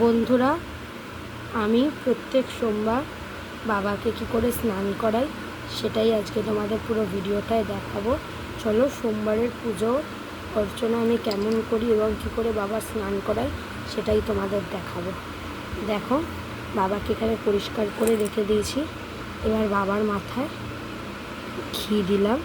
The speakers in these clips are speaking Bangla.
বন্ধুরা, আমি প্রত্যেক সোমবার বাবাকে কি করে স্নান করাই সেটাই আজকে তোমাদের পুরো ভিডিওটায় দেখাবো। চলো সোমবারের পুজো, অর্চনা আমি কেমন করি এবং কী করে বাবা স্নান করাই সেটাই তোমাদের দেখাবো। দেখো, বাবাকে এখানে পরিষ্কার করে রেখে দিয়েছি। এবার বাবার মাথায় ঘি দিলাম।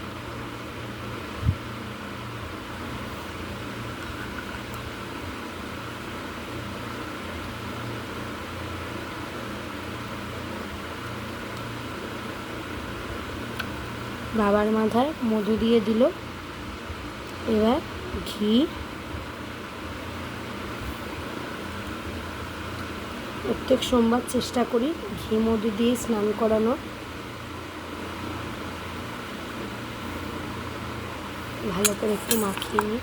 বাবার মাথায় মধু দিয়ে দিল। এবার ঘি। প্রত্যেক সোমবার চেষ্টা করি ঘি মধু দিয়ে স্নান করানো। ভালো করে একটু মাখিয়ে নিই।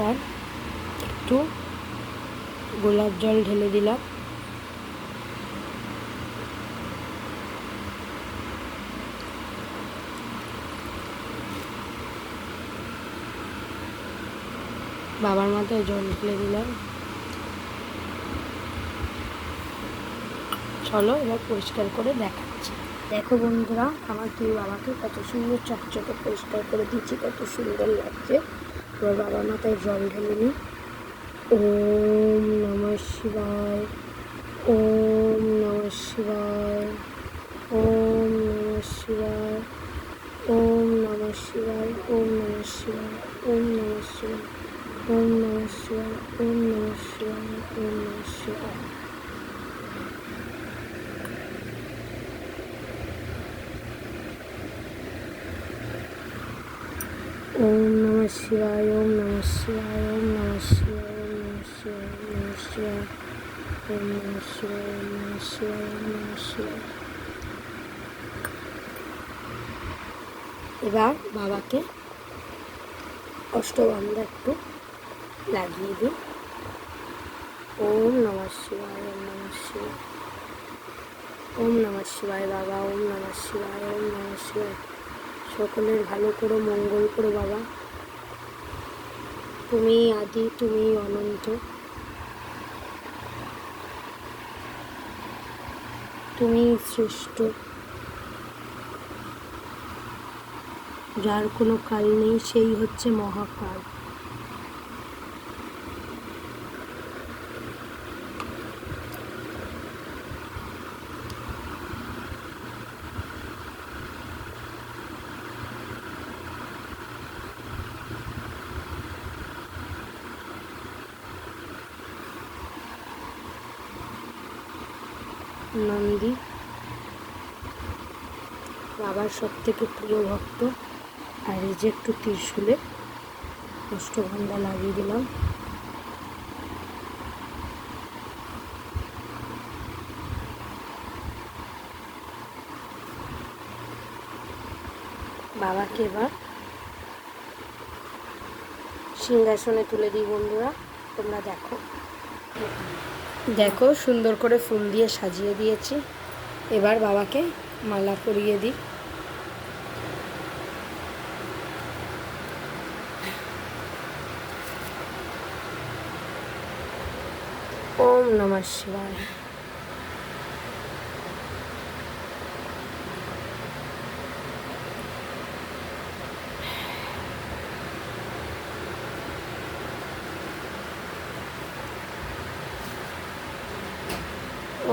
এবার একটু গোলাপ জল ঢেলে দিলাম। বাবার মাথায় জল ঢেলে দিলাম। চলো এবার পরিষ্কার করে দেখাচ্ছি। দেখো বন্ধুরা, আমার তুই বাবাকে কত সুন্দর চকচকে পরিষ্কার করে দিচ্ছি কত সুন্দর লাগছে। এবার বাবার মাথায় জল ঢেলে নিই। ওম নমঃ শিবায়, ওম নমঃ শিবায়, ওম নমঃ শিবায়, ওম নম শিবায়, ওম নম শিবায়, ওম নম শিবায়, ওম নম শিবায়, ওম নম শিবায়, ওম নম শিবায়। শিবায় ওম নমঃ শিবায় ওম নমঃ শিবায় ওম ওম নমঃ শিবায় ওম নমঃ শিবায় ওম নমঃ এবার বাবাকে অষ্টগন্ধা একটু লাগিয়ে দিই। ওম নমঃ শিবায় ওম নমঃ শিবায় ওম নমঃ শিবায় বাবা, ওম নমঃ শিবায় ওম নমঃ শিবায় সকলের ভালো করো, মঙ্গল করো বাবা। তুমি আদি তুমি অনন্ত। তুমি শ্রেষ্ঠ যার কোনো কাল নেই সেই হচ্ছে মহাকাল। নন্দী। বাবার সব থেকে প্রিয় ভক্ত। আর এই যে একটু ত্রিশুলে অষ্টগন্ধা লাগিয়ে দিলাম। বাবাকে এবার সিংহাসনে তুলে দিই বন্ধুরা, তোমরা দেখো। দেখো, সুন্দর করে ফুল দিয়ে সাজিয়ে দিয়েছি। এবার বাবাকে মালা পরিয়ে দিই। ওম নমঃ শিবায়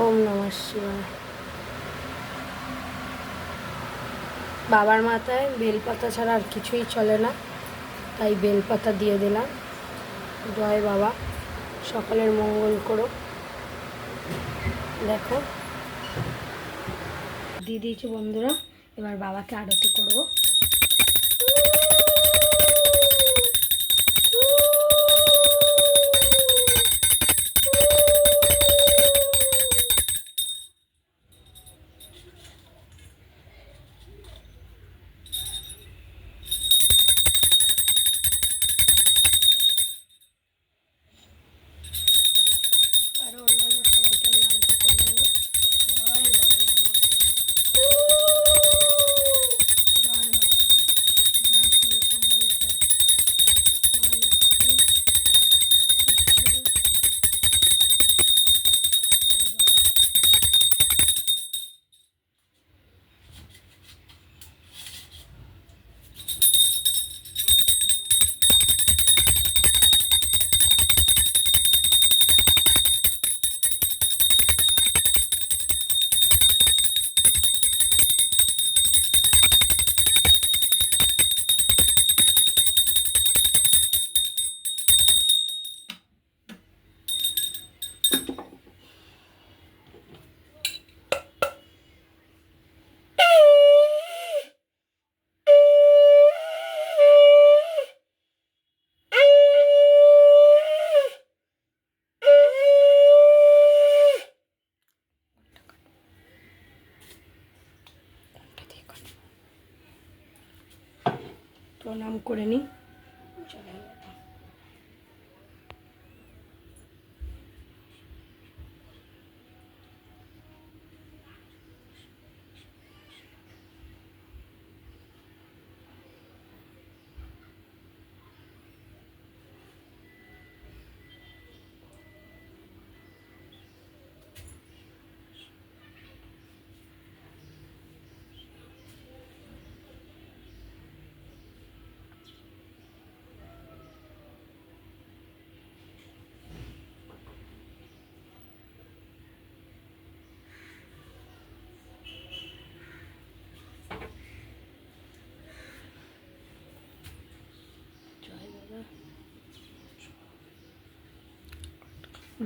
ওম নমঃ বাবার মাথায় বেলপাতা ছাড়া আর কিছুই চলে না, তাই বেলপাতা দিয়ে দিলাম। জয় বাবা, সকলের মঙ্গল করো দেখো, দিয়ে দিয়েছি বন্ধুরা, এবার বাবাকে আরতি করব।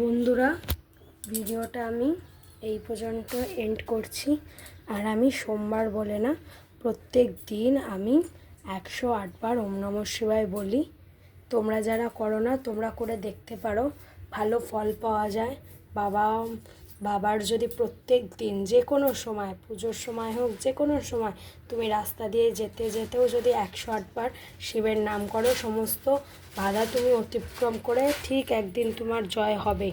বন্ধুরা, ভিডিওটা আমি এই পর্যন্ত এন্ড করছি। আর আমি সোমবার বলে না, প্রত্যেক দিন আমি একশো আটবার ওম নম শিবায় বলি। তোমরা যারা করো না, তোমরা করে দেখতে পারো। ভালো ফল পাওয়া যায়। বাবা বাবার যদি প্রত্যেক দিন যে কোনো সময়, পুজোর সময় হোক, যে কোনো সময় তুমি রাস্তা দিয়ে যেতে যেতেও যদি একশো আটবার শিবের নাম করো, সমস্ত বাধা তুমি অতিক্রম করে ঠিক একদিন তোমার জয় হবে।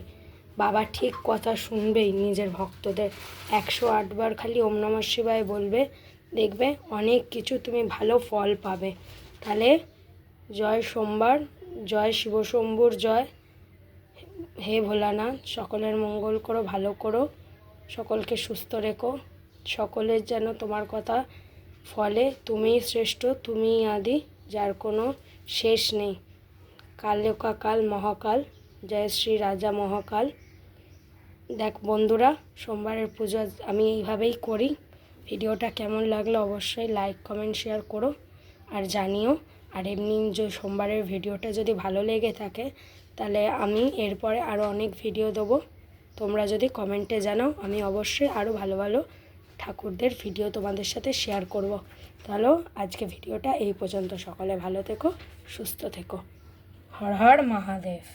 বাবা ঠিক কথা শুনবেই নিজের ভক্তদের। একশো আটবার খালি ওম নমঃ শিবায় বলবে, দেখবে অনেক কিছু তুমি ভালো ফল পাবে। তাহলে জয় সোমবার, জয় শিব শিবশম্ভুর জয়। হে ভোলানাথ, সকলের মঙ্গল করো, ভালো করো, সকলকে সুস্থ রেখো। সকলের যেন তোমার কথা ফলে, তুমিই শ্রেষ্ঠ, তুমিই আদি, যার কোনো শেষ নেই। কালকা কাল, মহাকাল, জয় শ্রী রাজা মহাকাল। দেখ বন্ধুরা, সোমবারের পুজো আমি এইভাবেই করি। ভিডিওটা কেমন লাগল অবশ্যই লাইক, কমেন্ট, শেয়ার করো আর জানিও। আর এমনি যে সোমবারের ভিডিওটা যদি ভালো লেগে থাকে তাহলে আমি এরপরে আরও অনেক ভিডিও দেবো। তোমরা যদি কমেন্টে জানাও, আমি অবশ্যই আরও ভালো ভালো ঠাকুরদের ভিডিও তোমাদের সাথে শেয়ার করব। তাহলেও আজকে ভিডিওটা এই পর্যন্ত। সকলে ভালো থেকো, সুস্থ থেকো। হর হর মহাদেব।